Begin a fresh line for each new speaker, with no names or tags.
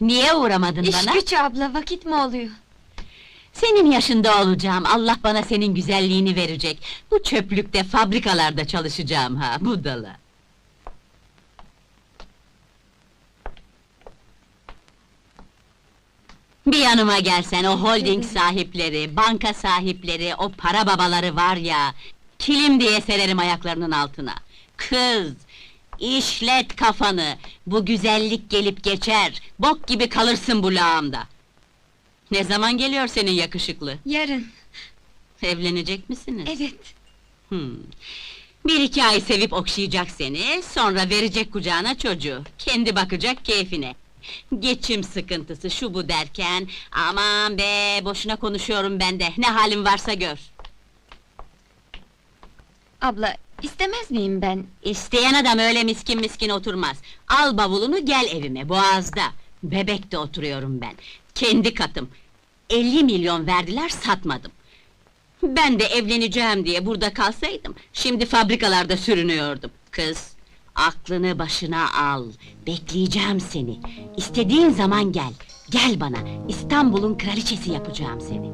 Niye uğramadın
İş
bana?
güç abla, vakit mi oluyor?
Senin yaşında olacağım, Allah bana senin güzelliğini verecek. Bu çöplükte, fabrikalarda çalışacağım ha, budala. Bir yanıma gelsen, o holding sahipleri, banka sahipleri, o para babaları var ya... ...kilim diye sererim ayaklarının altına. Kız, işlet kafanı, bu güzellik gelip geçer, bok gibi kalırsın bu lağımda. Ne zaman geliyor senin yakışıklı?
Yarın,
Evlenecek misiniz?
evet.
Hmm. Bir iki ay sevip okşayacak seni, sonra verecek kucağına çocuğu. Kendi bakacak keyfine. Geçim sıkıntısı şu bu derken... ...aman be, boşuna konuşuyorum ben de, ne halin varsa gör.
Abla, istemez miyim ben?
İsteyen adam öyle miskin miskin oturmaz. Al bavulunu gel evime, boğazda. Bebekte oturuyorum ben. Kendi katım. 50 milyon verdiler, satmadım. Ben de evleneceğim diye burada kalsaydım, şimdi fabrikalarda sürünüyordum. Kız, aklını başına al. Bekleyeceğim seni. İstediğin zaman gel. Gel bana, İstanbul'un kraliçesi yapacağım seni.